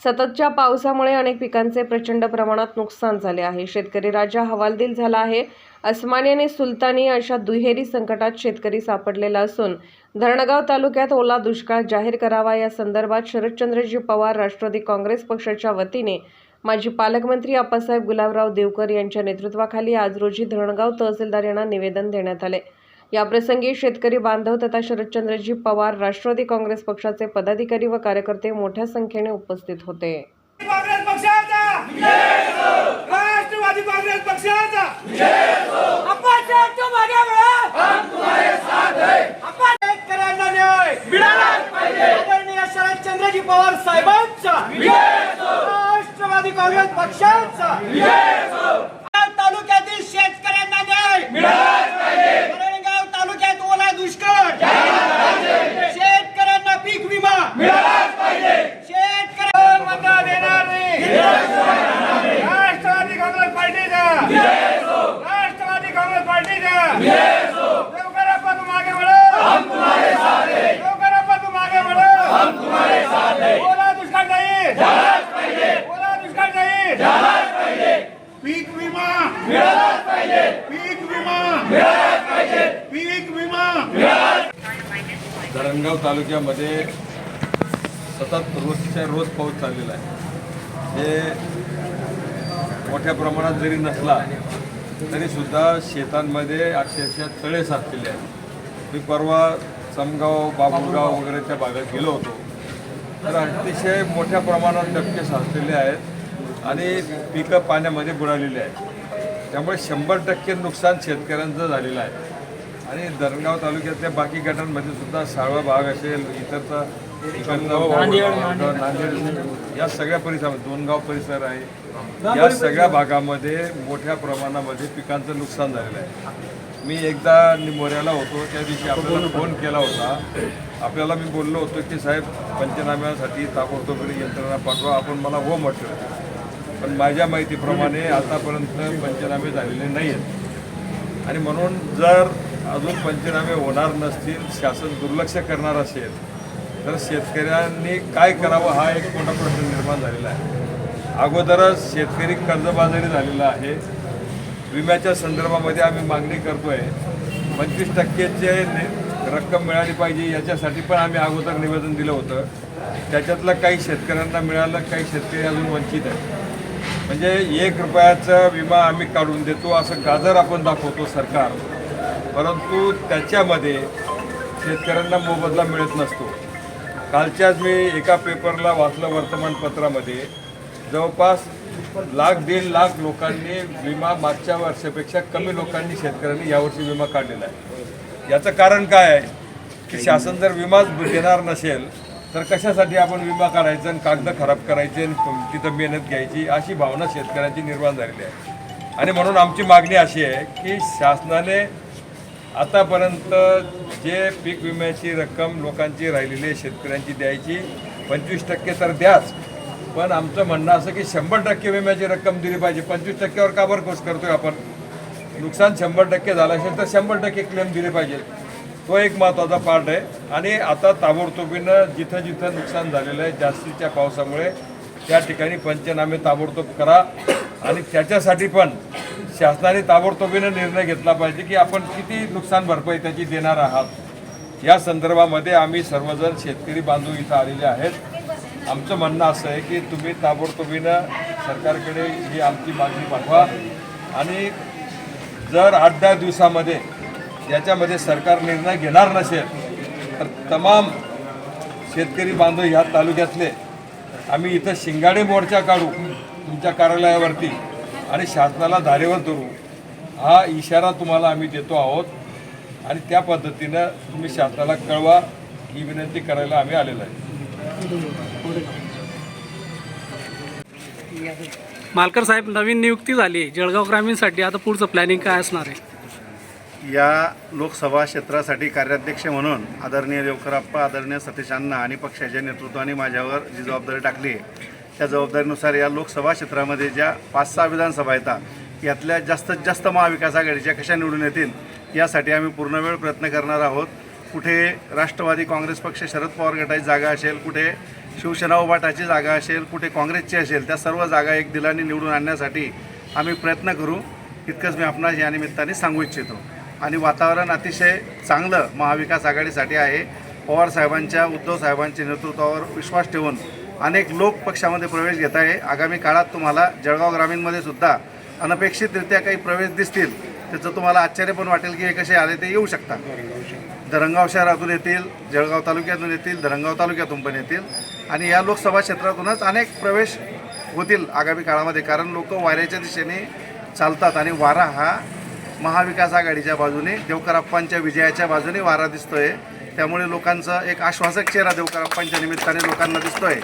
सततच्या पावसामुळे अनेक पिकांचे प्रचंड प्रमाणात नुकसान झाले आहे. शेतकरी राजा हवालदिल झाला आहे. अस्मानी आणि सुलतानी अशा दुहेरी संकटात शेतकरी सापडलेला असून धरणगाव तालुक्यात ओला दुष्काळ जाहीर करावा या संदर्भात शरदचंद्रजी पवार राष्ट्रवादी काँग्रेस पक्षाच्या वतीने माजी पालकमंत्री आप्पासाहेब गुलाबराव देवकर यांच्या नेतृत्वाखाली आज रोजी धरणगाव तहसीलदार यांना निवेदन देण्यात आले. याप्रसंगी शेतकरी बांधव तथा शरदचंद्रजी पवार राष्ट्रवादी काँग्रेस पक्षाचे पदाधिकारी व कार्यकर्ते मोठ्या संख्येने उपस्थित होते. काँग्रेस पक्षाचा राष्ट्रवादी काँग्रेस पक्षाचा आपण तो मागे वळा आपण शेतकऱ्यांना न्याय मिळालाच पाहिजे आदरणीय शरदचंद्रजी पवार साहेबांचा राष्ट्रवादी काँग्रेस पक्षाचा तालुक्यातील शेतकऱ्यांना न्याय मिळालाच पाहिजे धरणगाव तालुक्यात ओला दुष्काळ शेतकऱ्यांना पीक विमा मिळालाच पाहिजे शेतकऱ्यांना मतदान देणार नाही राष्ट्रवादी काँग्रेस पार्टीचा राष्ट्रवादी काँग्रेस पार्टीचा लवकरप्पा तू मागे वळो लवकरप्पा तू मागे वळो ओला दुष्काळ नाही ओला दुष्काळ नाही पीक विमा मिळालाच पाहिजे पीक विमा मिळालाच पाहिजे पीक विमा धरणगाव तालुक्यामध्ये सतत रोजच्या रोज पाऊस चाललेला आहे. हे मोठ्या प्रमाणात जरी नसला तरीसुद्धा शेतांमध्ये अक्षरशः तळे साचलेले आहेत. मी परवा समगाव बाबुलगाव वगैरेच्या भागात गेलो होतो. तर अतिशय मोठ्या प्रमाणात डबके साचलेले आहेत आणि पिकं पाण्यामध्ये बुडालेली आहेत. त्यामुळे शंभर टक्के नुकसान शेतकऱ्यांचं झालेलं आहे. आणि धरणगाव तालुक्यातल्या बाकी गटांमध्ये सुद्धा साळवा भाग असेल इतरचा नांदेड या सगळ्या परिसरामध्ये दोनगाव परिसर आहे. या सगळ्या भागामध्ये मोठ्या प्रमाणामध्ये पिकांचं नुकसान झालेलं आहे. मी एकदा निमोऱ्याला होतो त्या दिवशी आपल्याला फोन केला होता. आपल्याला मी बोललो होतो की साहेब पंचनाम्यासाठी ताबडतोब यंत्रणा पाठवा आपण मला हो म्हटलं. पण माझ्या माहितीप्रमाणे आतापर्यंत पंचनामे झालेले नाही आहेत आणि म्हणून जर अजून पंचनामे होणार नसतील शासन दुर्लक्ष करणार असेल तर शेतकऱ्यांनी काय करावं हा एक मोठा प्रश्न निर्माण झालेला आहे. अगोदरच शेतकरी कर्जबाजारी झालेला आहे. विम्याच्या संदर्भामध्ये आम्ही मागणी करतोय पंचवीस टक्केचे रक्कम मिळाली पाहिजे याच्यासाठी पण आम्ही अगोदर निवेदन दिलं होतं. त्याच्यातलं काही शेतकऱ्यांना मिळालं काही शेतकरी अजून वंचित आहे म्हणजे एक रुपयाचा विमा आम्ही काढून देतो असं गाजर आपण दाखवतो सरकार. परंतु त्याच्यामध्ये शेतकऱ्यांना मोबदला मिळत नसतो. कालच्याच मी एका पेपरला वाचलं वर्तमानपत्रामध्ये जवळपास लाख दीड लाख लोकांनी विमा मागच्या वर्षापेक्षा कमी लोकांनी शेतकऱ्यांनी यावर्षी विमा काढलेला आहे. याचं कारण काय आहे? की शासन जर विमाच देणार नसेल तर कशासाठी आपण विमा काढायचा आणि कागद खराब करायचे आणि तिथं मेहनत घ्यायची अशी भावना शेतकऱ्यांची निर्माण झालेली आहे. आणि म्हणून आमची मागणी अशी आहे की शासनाने आतापर्यंत जे पीक विम्याची रक्कम लोकांची राहिलेली आहे शेतकऱ्यांची द्यायची पंचवीस टक्के तर द्याच. पण आमचं म्हणणं असं की शंभर टक्के विम्याची रक्कम दिली पाहिजे. पंचवीस टक्क्यावर का बरं खोस करतोय आपण? नुकसान शंभर टक्के झालं असेल तर शंभर टक्के क्लेम दिले पाहिजे. तो एक महत्त्वाचा पार्ट आहे. आणि आता ताबडतोबीनं जिथं जिथं नुकसान झालेलं आहे जास्तीच्या पावसामुळे त्या ठिकाणी पंचनामे ताबडतोब करा. आणि त्याच्यासाठी पण शासनाने ताबडतोबीनं निर्णय घेतला पाहिजे की आपण किती नुकसान भरपाई त्याची देणार आहात. या संदर्भामध्ये आम्ही सर्वजण शेतकरी बांधव इथं आलेले आहेत. आमचं म्हणणं असं आहे की तुम्ही ताबडतोबीनं सरकारकडे ही आमची मागणी पाठवा. आणि जर आठ दहा दिवसामध्ये याच्यामध्ये सरकार निर्णय घेणार नसेल तर तमाम शेतकरी बांधव ह्या तालुक्यातले आम्ही इथं शिंगाडे मोर्चा काढू. तुमच्या कार्यालयावरती आणि शासनाला धारेवर धरू हा इशारा तुम्हाला आम्ही देतो आहोत. आणि त्या पद्धतीनं तुम्ही शासनाला कळवा ही विनंती करायला आम्ही आलेलो आहे. मालकर साहेब नवीन नियुक्ती झाली जळगाव ग्रामीणसाठी आता पुढचं प्लॅनिंग काय असणार आहे? या लोकसभा क्षेत्रासाठी कार्याध्यक्ष म्हणून आदरणीय देवकरप्पा आदरणीय सतीश अण्णा आणि पक्षाच्या नेतृत्वाने माझ्यावर जी जबाबदारी टाकली आहे त्या जबाबदारीनुसार या लोकसभा क्षेत्रामध्ये ज्या पाच सहा विधानसभा येतात यातल्या जास्तीत जास्त महाविकास आघाडीच्या कशा निवडून येतील यासाठी आम्ही पूर्णवेळ प्रयत्न करणार आहोत. कुठे राष्ट्रवादी काँग्रेस पक्ष शरद पवार गटाची जागा असेल कुठे शिवसेना उभाटाची जागा असेल कुठे काँग्रेसची असेल त्या सर्व जागा एक दिलाने निवडून आणण्यासाठी आम्ही प्रयत्न करू. इतकंच मी आपणास या निमित्ताने सांगू इच्छितो. आणि वातावरण अतिशय चांगलं महाविकास आघाडीसाठी आहे. पवार साहेबांच्या उद्धव साहेबांच्या नेतृत्वावर विश्वास ठेवून अनेक लोक पक्षामध्ये प्रवेश घेत आहे. आगामी काळात तुम्हाला जळगाव ग्रामीणमध्ये सुद्धा अनपेक्षितरित्या काही प्रवेश दिसतील त्याचं तुम्हाला आश्चर्य पण वाटेल की हे कसे आले ते येऊ शकतात धरणगाव शहरातून येतील जळगाव तालुक्यातून येतील धरणगाव तालुक्यातून पण येतील आणि या लोकसभा क्षेत्रातूनच अनेक प्रवेश होतील आगामी काळामध्ये. कारण लोक वाऱ्याच्या दिशेने चालतात आणि वारा हा महाविकास आघाडीच्या बाजूने देवकराप्पांच्या विजयाच्या बाजूने वारा दिसतोय. त्यामुळे लोकांचा एक आश्वासक चेहरा देवकराप्पांच्या निमित्ताने लोकांना दिसतोय.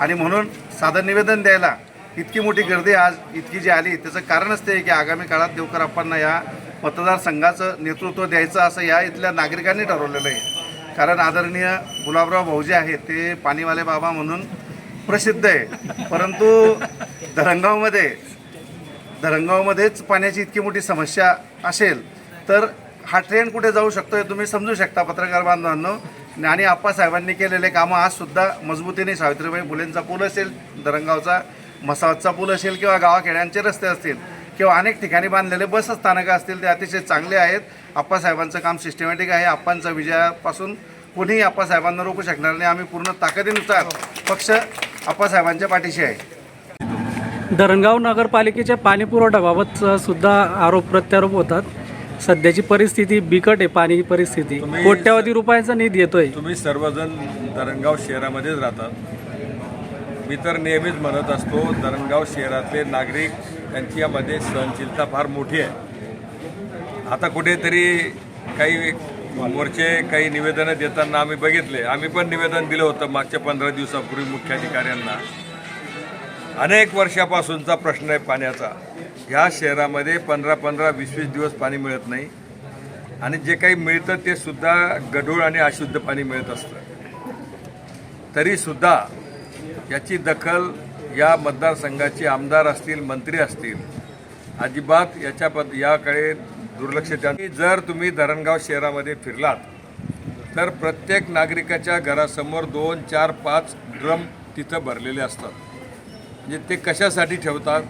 आणि म्हणून साधं निवेदन द्यायला इतकी मोठी गर्दी आज इतकी जी आली त्याचं कारणच ते आहे की आगामी काळात देवकरप्पांना या मतदारसंघाचं नेतृत्व द्यायचं असं या इथल्या नागरिकांनी ठरवलेलं आहे. कारण आदरणीय गुलाबराव भाऊजी आहेत ते पाणीवाले बाबा म्हणून प्रसिद्ध आहे. परंतु धरणगावमध्ये धरणगावमध्येच पाण्याची इतकी मोठी समस्या असेल तर हा ट्रेन कुठे जाऊ शकतो हे तुम्ही समजू शकता पत्रकार बांधवांनो. आणि आप्पासाहेबांनी केलेले कामं आजसुद्धा मजबूतीने सावित्रीबाई फुलेंचा पूल असेल धरणगावचा मसावतचा पूल असेल किंवा गावाखेड्यांचे रस्ते असतील किंवा अनेक ठिकाणी बांधलेले बस स्थानकं असतील ते अतिशय चांगले आहेत. आप्पासाहेबांचं काम सिस्टमॅटिक आहे. आप्पांचा विजयापासून कोणीही आप्पासाहेबांना रोखू शकणार नाही. आम्ही पूर्ण ताकदीनुसार पक्ष आप्पासाहेबांच्या पाठीशी आहे. धरणगाव नगरपालिकेच्या पाणीपुरवठ्याबाबत सुद्धा आरोप प्रत्यारोप होतात. सध्याची परिस्थिती बिकट आहे पाणी परिस्थिती. तुम्ही- कोट्यावधी रुपयाचा निधी येतोय. तुम्ही सर्वजण धरणगाव शहरामध्येच राहतात. मी तर नेहमीच म्हणत असतो धरणगाव शहरातले नागरिक त्यांच्यामध्ये सहनशीलता फार मोठी आहे. आता कुठेतरी काही मोर्चे काही निवेदनं देताना आम्ही बघितले. आम्ही पण निवेदन दिलं होतं मागच्या पंधरा दिवसापूर्वी मुख्याधिकाऱ्यांना. अनेक वर्षापासूनचा प्रश्न आहे पाण्याचा. ह्या शहरामध्ये पंधरा पंधरा वीस वीस दिवस पाणी मिळत नाही. आणि जे काही मिळतं ते सुद्धा गढूळ आणि अशुद्ध पाणी मिळत असतं. तरीसुद्धा याची दखल या मतदारसंघाचे आमदार असतील मंत्री असतील अजिबात याच्या पद याकडे दुर्लक्ष त्यांनी जर तुम्ही धरणगाव शहरामध्ये फिरलात तर प्रत्येक नागरिकाच्या घरासमोर दोन चार पाच ड्रम तिथं भरलेले असतात. म्हणजे ते कशासाठी ठेवतात?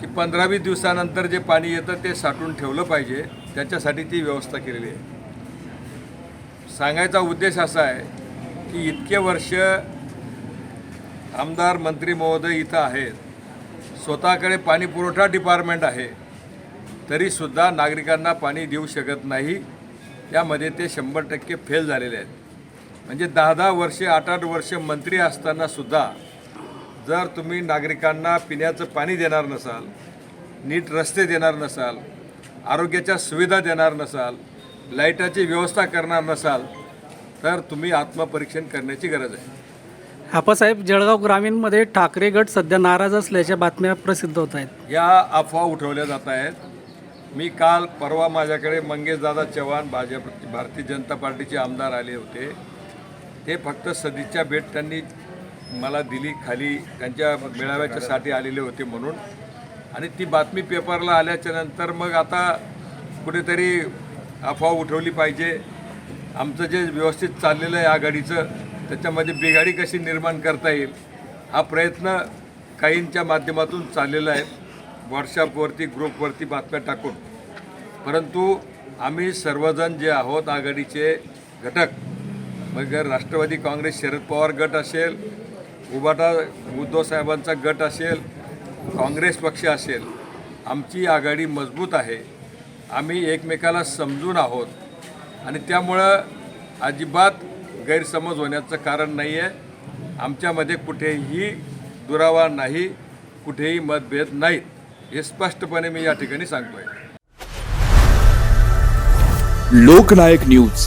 की पंधरा वीस दिवसानंतर जे पाणी येतं ते साठून ठेवलं पाहिजे त्याच्यासाठी ती व्यवस्था केलेली आहे. सांगायचा उद्देश असा आहे की इतके वर्ष आमदार मंत्री महोदय इथं आहेत स्वतःकडे पाणी पुरवठा डिपार्टमेंट आहे तरीसुद्धा नागरिकांना पाणी देऊ शकत नाही त्यामध्ये ते शंभर टक्के फेल झालेले आहेत. म्हणजे दहा दहा वर्षे आठ आठ वर्ष मंत्री असतानासुद्धा जर तुम्ही नागरिकांना पिण्याचं पाणी देणार नसाल नीट रस्ते देणार नसाल आरोग्याच्या सुविधा देणार नसाल लाईटाची व्यवस्था करणार नसाल तर तुम्ही आत्मपरीक्षण करण्याची गरज आहे. आप्पासाहेब जळगाव ग्रामीणमध्ये ठाकरे गट सध्या नाराज असल्याच्या बातम्या प्रसिद्ध होत आहेत. या अफवा उठवल्या जात आहेत. मी काल परवा माझ्याकडे मंगेशदादा चव्हाण भाजप भारतीय जनता पार्टीचे आमदार आले होते. ते फक्त सदिच्छा भेट त्यांनी मला दिली खाली त्यांच्या मेळाव्याच्यासाठी आलेले होते म्हणून. आणि ती बातमी पेपरला आल्याच्यानंतर मग आता कुठेतरी अफवा उठवली पाहिजे. आमचं जे व्यवस्थित चाललेलं आहे आघाडीचं त्याच्यामध्ये बिघाडी कशी निर्माण करता येईल हा प्रयत्न काहींच्या माध्यमातून चाललेला आहे. व्हॉट्सअपवरती ग्रुपवरती बातम्या टाकून. परंतु आम्ही सर्वजण जे आहोत आघाडीचे घटक मग राष्ट्रवादी काँग्रेस शरद पवार गट असेल उबाटा उद्धव साहेबांचा गट असेल काँग्रेस पक्ष असेल आमची आघाडी मजबूत आहे. आम्ही एकमेकाला समजून आहोत. आणि त्यामुळं अजिबात गैरसमज होण्याचं कारण नाही आहे आमच्यामध्ये कुठेही दुरावा नाही कुठेही मतभेद नाहीत. हे स्पष्टपणे मी या ठिकाणी सांगतोय. लोकनायक न्यूज.